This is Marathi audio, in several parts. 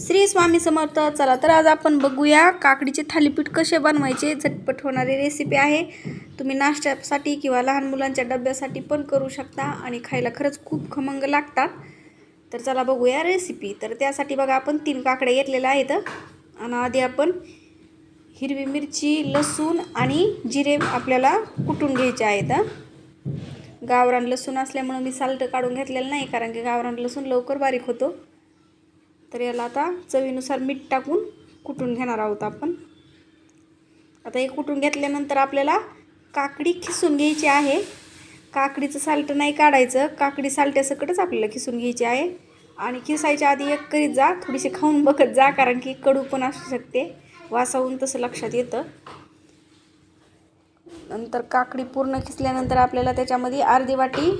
श्री स्वामी समर्थ चला तर आज आपण बघूया काकडीचे थालीपीठ कसे बनवायचे झटपट होणारी रेसिपी आहे. तुम्ही नाश्त्यासाठी किंवा लहान मुलांच्या डब्यासाठी पण करू शकता आणि खायला खरंच खूप खमंग लागतात. तर चला बघूया रेसिपी तर त्यासाठी बघा आपण तीन काकड्या घेतलेल्या आहेत. आणि आधी आपण हिरवी मिरची लसूण आणि जिरे आपल्याला कुटून घ्यायचे आहेत. गावरान लसूण असल्यामुळं मी साल्ट काढून घेतलेलं नाही कारण की गावरान लसूण लवकर बारीक होतो. तर याला आता चवीनुसार मीठ टाकून कुटून घेणार आहोत आपण. आता हे कुटून घेतल्यानंतर आपल्याला काकडी खिसून घ्यायची आहे. काकडीचं साल्ट नाही काढायचं. काकडी साल्ट्यासकटच आपल्याला खिसून घ्यायची आहे. आणि खिसायच्या आधी एक करीत जा थोडीशी खाऊन बघत जा कारण की कडू पण असू शकते. वासावून तसं लक्षात येतं. नंतर काकडी पूर्ण खिसल्यानंतर आपल्याला त्याच्यामध्ये अर्धी वाटी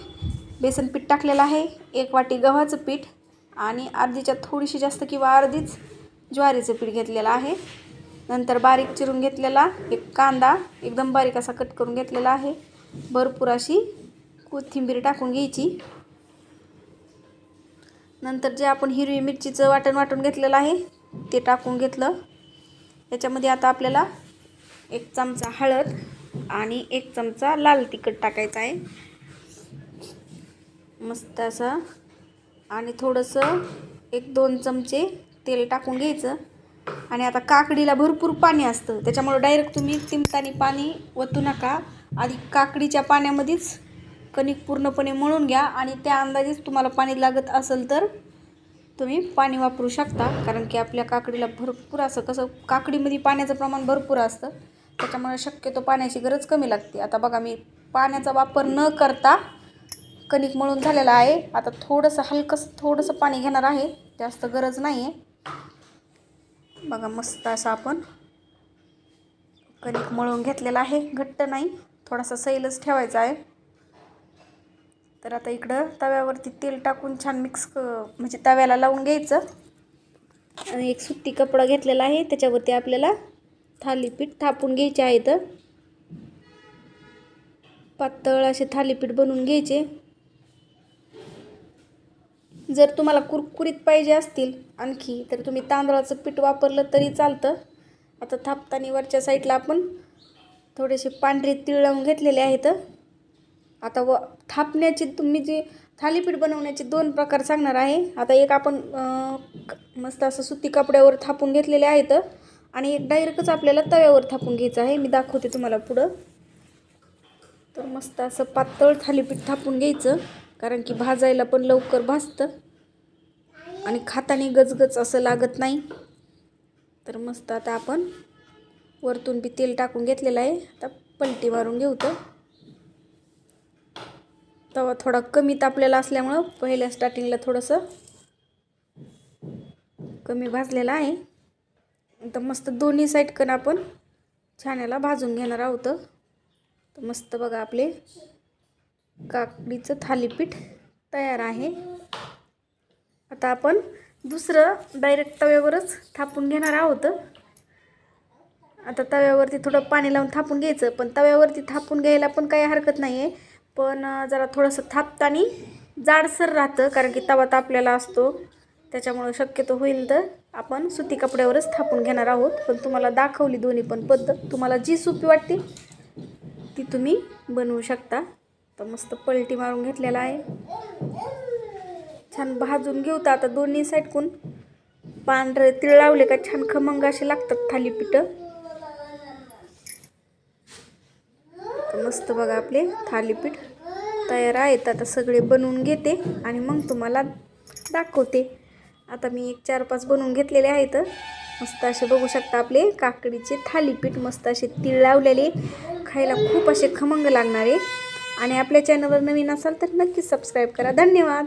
बेसन पीठ टाकलेलं आहे. एक वाटी गव्हाचं पीठ आणि अर्धीच्या थोडीशी जास्त किंवा अर्धीच ज्वारीचं पीठ घेतलेलं आहे. नंतर बारीक चिरून घेतलेला एक कांदा एकदम बारीक असा कट करून घेतलेला आहे. भरपूर अशी कोथिंबीर टाकून घ्यायची. नंतर जे आपण हिरवी मिरचीचं वाटण वाटून घेतलेलं आहे ते टाकून घेतलं. याच्यामध्ये आता आपल्याला एक चमचा हळद आणि एक चमचा लाल तिखट टाकायचा आहे. मस्त असं आणि थोडंसं एक दोन चमचे तेल टाकून घ्यायचं. आणि आता काकडीला भरपूर पाणी असतं. त्याच्यामुळे डायरेक्ट तुम्ही तिमतानी पाणी ओतू नका. आधी काकडीच्या पाण्यामध्येच कणिक पूर्णपणे मळून घ्या आणि त्या अंदाजेच तुम्हाला पाणी लागत असेल तर तुम्ही पाणी वापरू शकता. कारण की आपल्या काकडीला भरपूर असं कसं काकडीमध्ये पाण्याचं प्रमाण भरपूर असतं. त्याच्यामुळे शक्यतो पाण्याची गरज कमी लागते. आता बघा मी पाण्याचा वापर न करता कणिक मळून झालेला आहे. आता थोडंसं हलकंसं थोडंसं पाणी घेणार आहे. जास्त गरज नाही आहे बघा मस्त असं आपण कणिक मळून घेतलेला आहे. घट्ट नाही थोडासा सैलच ठेवायचा आहे. तर आता इकडं तव्यावरती तेल टाकून छान मिक्स क म्हणजे तव्याला लावून घ्यायचं. आणि एक सुती कपडा घेतलेला आहे. त्याच्यावरती आपल्याला थालीपीठ थापून घ्यायचे आहेत पातळ असे थालीपीठ बनवून घ्यायचे. जर तुम्हाला कुरकुरीत पाहिजे असतील आणखी तर तुम्ही तांदळाचं पीठ वापरलं तरी चालतं. आता थापताना वरच्या साईडला आपण थोडेसे पांढरे तीळ लावून घेतलेले आहेत. आता व थापण्याची तुम्ही जे थालीपीठ बनवण्याचे दोन प्रकार सांगणार आहे. आता एक आपण मस्त असं सुती कपड्यावर थापून घेतलेले आहेत आणि एक डायरेक्टच आपल्याला तव्यावर थापून घ्यायचं आहे. मी दाखवते तुम्हाला पुढं. तर मस्त असं पातळ थालीपीठ थापून घ्यायचं कारण की भाजायला पण लवकर भाजतं. आणि खाताने गजगज असं लागत नाही. तर मस्त आता आपण वरतून बी तेल टाकून घेतलेलं आहे. आता पलटी मारून घेऊ तर. तवा थोडा कमी तापलेला असल्यामुळं पहिल्या स्टार्टिंगला थोडंसं कमी भाजलेला आहे. तर मस्त दोन्ही साईडकडं आपण छान्याला भाजून घेणार आहोत. तर मस्त बघा आपले काकडीचं थालीपीठ तयार आहे. आता आपण दुसरं डायरेक्ट तव्यावरच थापून घेणार आहोत. आता तव्यावरती थोडं पाणी लावून थापून घ्यायचं पण तव्यावरती थापून घ्यायला पण काही हरकत नाही आहे पण जरा थोडंसं थापतानी जाडसर राहतं कारण की तवा तापलेला असतो. त्याच्यामुळं शक्यतो होईल तर आपण सुती कपड्यावरच थापून घेणार आहोत. पण तुम्हाला दाखवली दोन्ही पण पद्धत तुम्हाला जी सोपी वाटते ती तुम्ही बनवू शकता. तर मस्त पलटी मारून घेतलेला आहे. छान भाजून घेऊ तर आता दोन्ही साईडकून पांढरे तिळ लावले का छान खमंग असे लागतात थालीपीठं मस्त बघा आपले थालीपीठ तयार आहेत. आता सगळे बनवून घेते आणि मग तुम्हाला दाखवते. आता मी एक चार पाच बनवून घेतलेले आहेत. मस्त असे बघू शकता आपले काकडीचे थालीपीठ मस्त असे तीळ लावलेले. खायला खूप असे खमंग लागणारे. आणि आपल्या चॅनलवर नवीन असाल तर नक्कीच सबस्क्राईब करा. धन्यवाद!